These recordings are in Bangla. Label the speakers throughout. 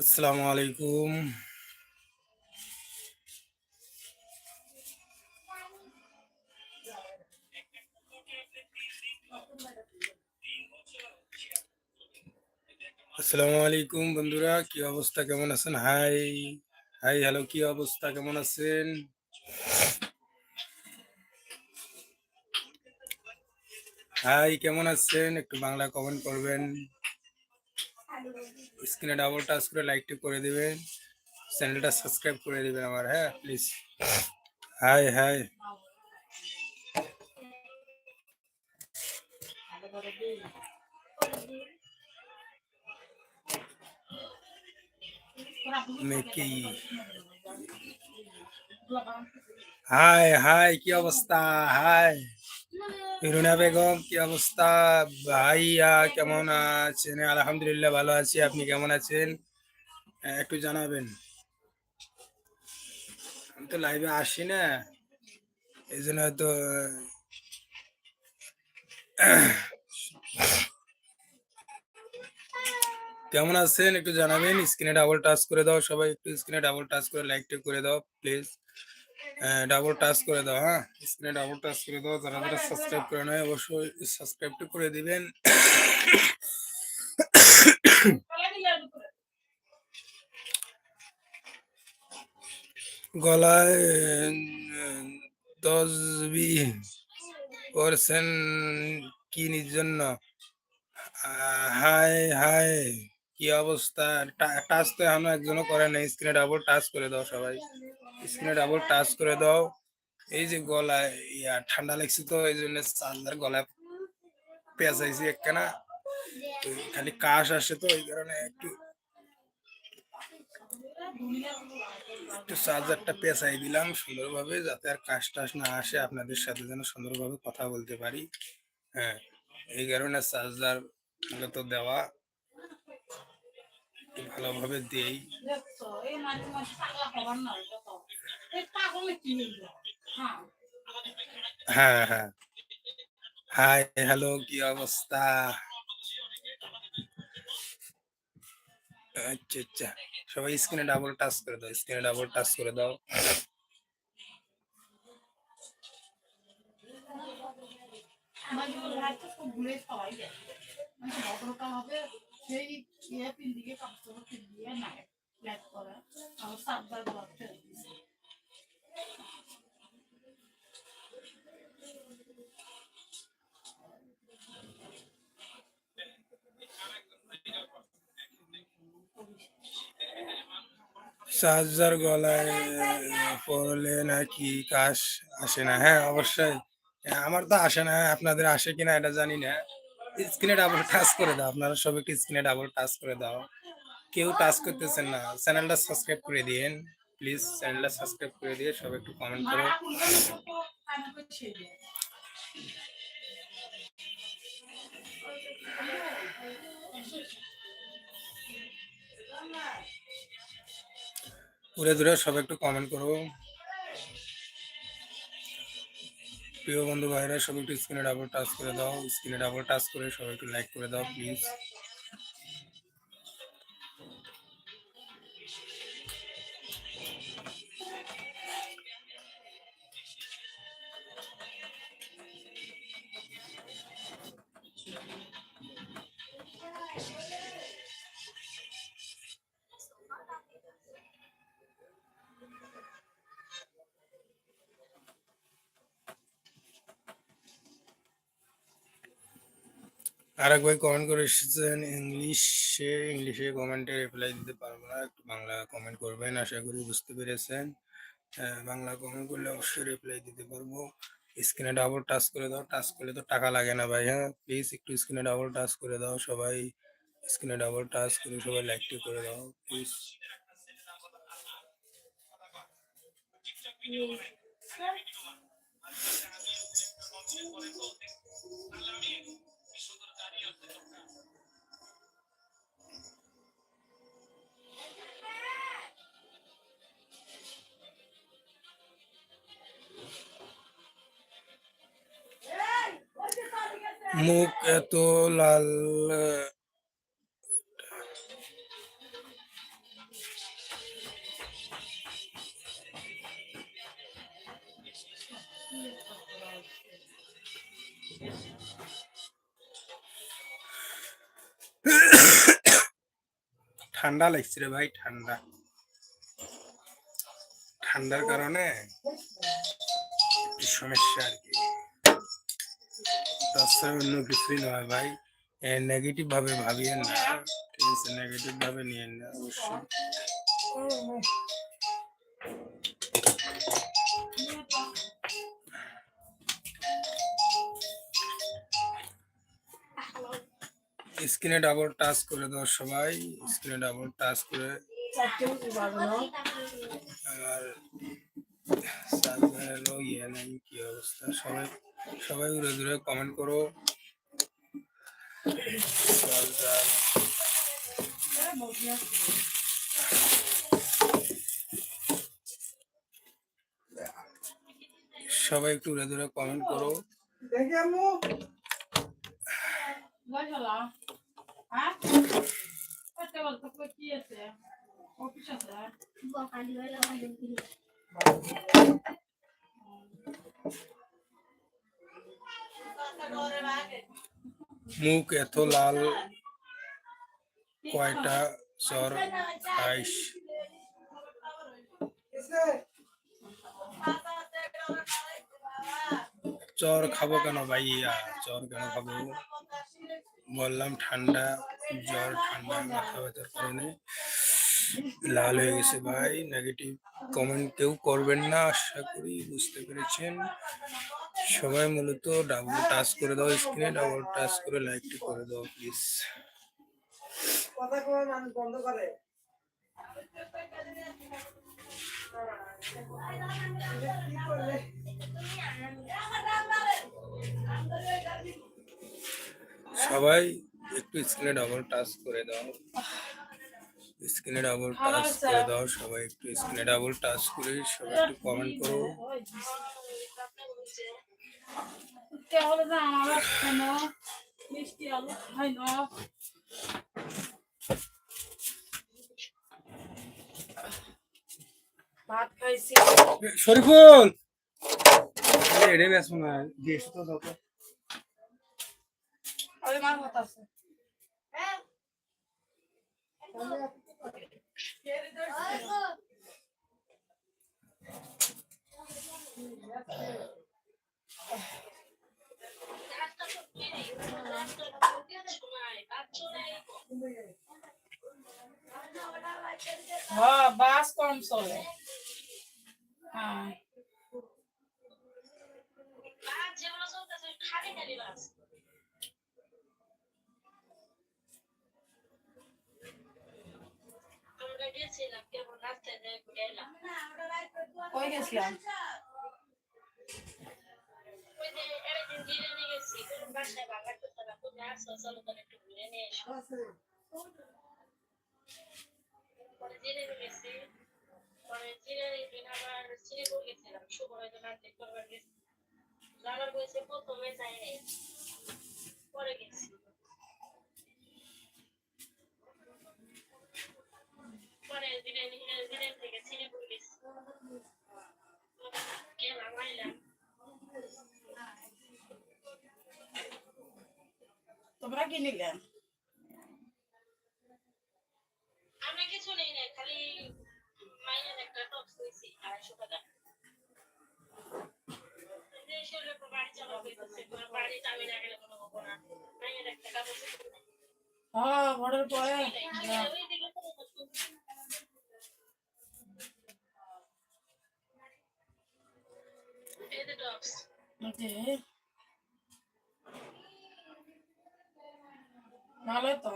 Speaker 1: আসসালামু আলাইকুম আসসালামু আলাইকুম বন্ধুরা, কি অবস্থা? কেমন আছেন? হাই হাই হ্যালো কি অবস্থা? কেমন আছেন? হাই কেমন আছেন? একটু বাংলা কমেন্ট করবেন। স্ক্রিনে ডাবল টাচ করে লাইকটি করে দিবেন চ্যানেলটা সাবস্ক্রাইব করে দিবেন আমার হ্যাঁ প্লিজ হাই হাই মেকি হাই হাই কি অবস্থা হাই রুনা বেগম, কি অবস্থা? ভাইয়া কেমন আছেন? আলহামদুলিল্লাহ, ভালো আছি। আপনি কেমন আছেন? একটু জানাবেন। আমি তো লাইভে আসি না। এই জন্য হয়তো, কেমন আছেন? একটু জানাবেন। স্ক্রিনে ডাবল টাচ করে দাও সবাই। একটু স্ক্রিনে ডাবল টাচ করে লাইকটা করে দাও প্লিজ ডাবল টাচ করে দাও হ্যাঁ? স্ক্রিনে ডাবল টাচ করে দাও, যারা যারা সাবস্ক্রাইব করে নেয়, অবশ্যই সাবস্ক্রাইবটা করে দিবেন। গলায় দশ বি করছেন কি জন্য। হাই হাই কি অবস্থা? টাচ তো এখনও একজনও করে নাই। স্ক্রিনে ডাবল টাচ করে দাও সবাই। স্ক্রিনে ডাবল টাচ করে দাও। এই যে গলায়, ইয়া, ঠান্ডা লাগছে তো, এই জন্য চার্জার গলায় পেঁচাইছি একখানা। খালি কাশ আসে তো, এই কারণে একটু একটু চার্জারটা পেঁচাই দিলাম সুন্দরভাবে, যাতে আর কাশ টাশ না আসে। আপনাদের সাথে যেন সুন্দরভাবে কথা বলতে পারি। হ্যাঁ এই কারণে চার্জার তো দেওয়া।
Speaker 2: কি দেই। হ্যাঁ
Speaker 1: হ্যাঁ। হাই, হ্যালো, কি অবস্থা? আচ্ছা আচ্ছা। সবাই স্ক্রিনে ডাবল টাচ করে দাও স্ক্রিনে ডাবল টাচ করে দাও।
Speaker 2: আমার জীবন ভুলে সবাই হবে? সেই ইয়ে তিন দিকে কাপড় নাই আমার সাতবার
Speaker 1: গলায় পড়লে নাকি কাশ আসে না? হ্যাঁ অবশ্যই। হ্যাঁ, আমার তো আসে না। আপনাদের আসে কিনা এটা জানি না। স্ক্রিনে ডাবল টাচ করে দাও। আপনারা সবাই একটু স্ক্রিনে ডাবল টাচ করে দাও। কেউ টাচ করতেছেন না। চ্যানেলটা সাবস্ক্রাইব করে দিয়েন। প্লিজ চ্যানেলটা সাবস্ক্রাইব করে দিয়ে সব একটু কমেন্ট করো। ঘুরে ঘুরে সবাই একটু কমেন্ট করো। প্রিয় বন্ধু ভাইরা, সবাই একটু স্ক্রিনে ডাবল টাচ করে দাও। স্ক্রিনে ডাবল টাচ করে সবাই একটু লাইক করে দাও প্লিজ আর এক ভাই কমেন্ট করে এসেছেন ইংলিশে ইংলিশে কমেন্টে রিপ্লাই দিতে পারব না, একটু বাংলা কমেন্ট করবেন, আশা করি বুঝতে পেরেছেন। বাংলা কমেন্ট করলে অবশ্যই রিপ্লাই দিতে পারব। স্ক্রিনে ডাবল টাচ করে দাও টাচ করলে তো টাকা লাগে না ভাই হ্যাঁ? প্লিজ একটু স্ক্রিনে ডাবল টাচ করে দাও সবাই স্ক্রিনে ডাবল টাচ করে সবাই লাইকটি করে দাও প্লিজ মুখ এত লাল ঠান্ডা লাগছে রে ভাই, ঠান্ডা। ঠান্ডার কারণে সমস্যা আর কি। তাছাড়া অন্য কিছুই নয় ভাই নেগেটিভ ভাবে ভাবিয়েন না। ঠিক আছে নেগেটিভ ভাবে নিয়েন না। অবশ্যই স্ক্রিনে ডাবল টাচ করে দাও সবাই। স্ক্রিনে ডাবল টাচ করে। আর ইয়ে নেই কি অবস্থা? সবাই সবাই উড়ে দূরে কমেন্ট করো। সবাই একটু উড়ে দূরে কমেন্ট করো
Speaker 2: বুঝলা হ্যাঁ করতে বলতো কই কি আছে অফিস আছে
Speaker 1: মুখ এত লাল কয়টা জ্বর খাইস? জ্বর খাব কেন ভাইয়া? জ্বর কেন খাব? বললাম, ঠান্ডা, জ্বর, ঠান্ডা, মাথা ব্যথার কারণে লাল হয়ে গেছে ভাই। নেগেটিভ কমেন্ট কেউ করবেন না, আশা করি বুঝতে পেরেছেন। সবাই মূলত ডাবল টাচ করে দাও স্ক্রিনে ডাবল টাচ করে লাইকটি করে দাও প্লিজ
Speaker 3: বন্ধ করে।
Speaker 1: সবাই একটু স্ক্রিনে ডাবল টাচ করে দাও। স্ক্রিনে ডাবল টাচ করে দাও সবাই একটু স্ক্রিনে ডাবল টাচ করে সবাই একটু কমেন্ট করো। শরীফুল! এড়ে বেসো না দিয়ে তো
Speaker 2: ওই মার ভাত আছে হ্যাঁ বাস কম চলে হ্যাঁ কই গেছিলাম
Speaker 4: প্রথমে যাই নাই পরে গেছি। পরে দিনে দিনে দিনে থেকে সিনেপুর গেছি গেলাম আইলাম
Speaker 2: তোমরা কি নিলেন
Speaker 4: আমরা কিছু নেই না খালি মাইনের একটা টপস নিয়েছি আড়াইশো টাকা। দেশের লোক বাড়ি
Speaker 2: ভালো তো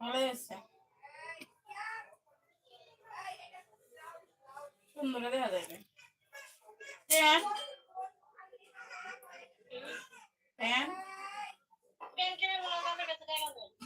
Speaker 2: ভালো আছে সুন্দর দেখা যাবে প্যান্ট প্যান্ট
Speaker 4: ব্যাংকের মনে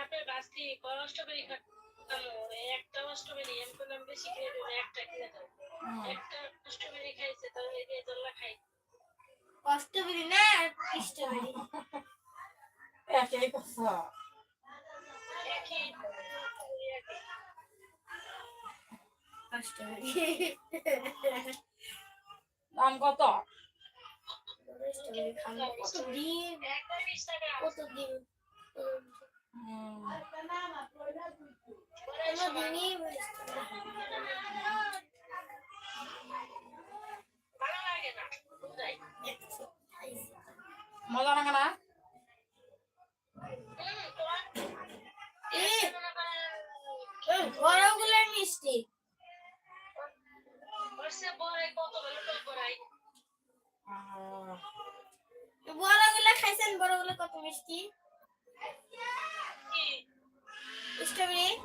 Speaker 4: যাই আসছি কয় স্ট্রবেরি খাব একটা স্ট্রবেরি আমি বললাম বেশি খেয়ে দেবো একটা কিনে দাও। একটা স্ট্রবেরি খাইছে তাহলে এই দিয়ে দোল্লা খাই।
Speaker 5: কষ্টবেরি না কৃষ্ণবেরি
Speaker 2: একই কথা।
Speaker 4: একই।
Speaker 2: দাম কত?
Speaker 5: কত দিন
Speaker 2: মজা লাগে না
Speaker 5: বড়গুলোর মিষ্টি। বড়গুলো খাইছেন বড়গুলো কত মিষ্টি
Speaker 4: কি
Speaker 5: স্ট্রবেরি